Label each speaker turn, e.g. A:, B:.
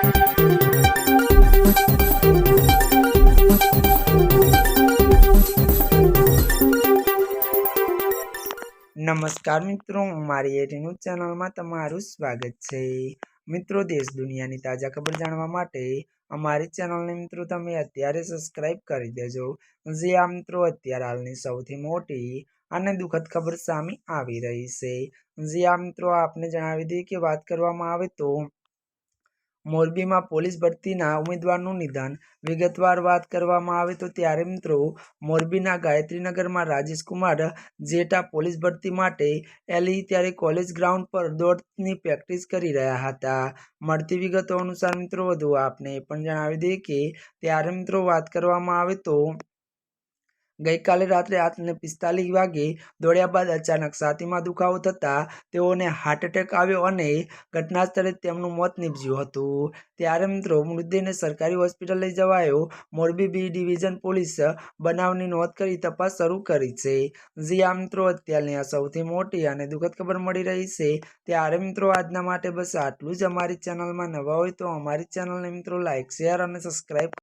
A: નમસ્કાર મિત્રો, હું મારી એટીનું ચેનલમાં તમારું સ્વાગત છે. મિત્રો, દેશ દુનિયાની તાજા ખબર જાણવા માટે અમારી ચેનલને મિત્રો તમે અત્યારે સબસ્ક્રાઇબ કરી દેજો. જે આ મિત્રો અત્યારે હાલની સૌથી મોટી અને દુઃખદ ખબર સામે આવી રહી છે. જે આ મિત્રો આપને જણાવી દઈએ કે વાત કરવામાં આવે તો મોરબીમાં પોલીસ ભરતીના ઉમેદવારનું નિદાન વિગતવાર વાત કરવામાં આવે તો ત્યારે મિત્રો મોરબીના ગાયત્રીનગરમાં રાજેશકુમાર જેટા પોલીસ ભરતી માટે એલી ત્યારે કોલેજ ગ્રાઉન્ડ પર દોડની પ્રેક્ટિસ કરી રહ્યા હતા. મળતી વિગતો અનુસાર મિત્રો વધુ આપને પણ જણાવી દઈએ કે ત્યારે મિત્રો વાત કરવામાં આવે તો ગઈકાલે રાત્રે આઠને પિસ્તાલીસ વાગે દોડ્યા બાદ અચાનક છાતીમાં દુખાવો થતાં તેઓને હાર્ટ એટેક આવ્યો અને ઘટના સ્થળે તેમનું મોત નીપજ્યું હતું. ત્યારે મિત્રો, મૃતદેહને સરકારી હોસ્પિટલ લઈ જવાયો. મોરબી બી ડિવિઝન પોલીસ બનાવની નોંધ કરી તપાસ શરૂ કરી છે. જે આ મિત્રો, અત્યારની આ સૌથી મોટી અને દુઃખદ ખબર મળી રહી છે. ત્યારે મિત્રો, આજના માટે બસ આટલું જ. અમારી ચેનલમાં નવા હોય તો અમારી ચેનલને મિત્રો લાઇક શેર અને સબસ્ક્રાઈબ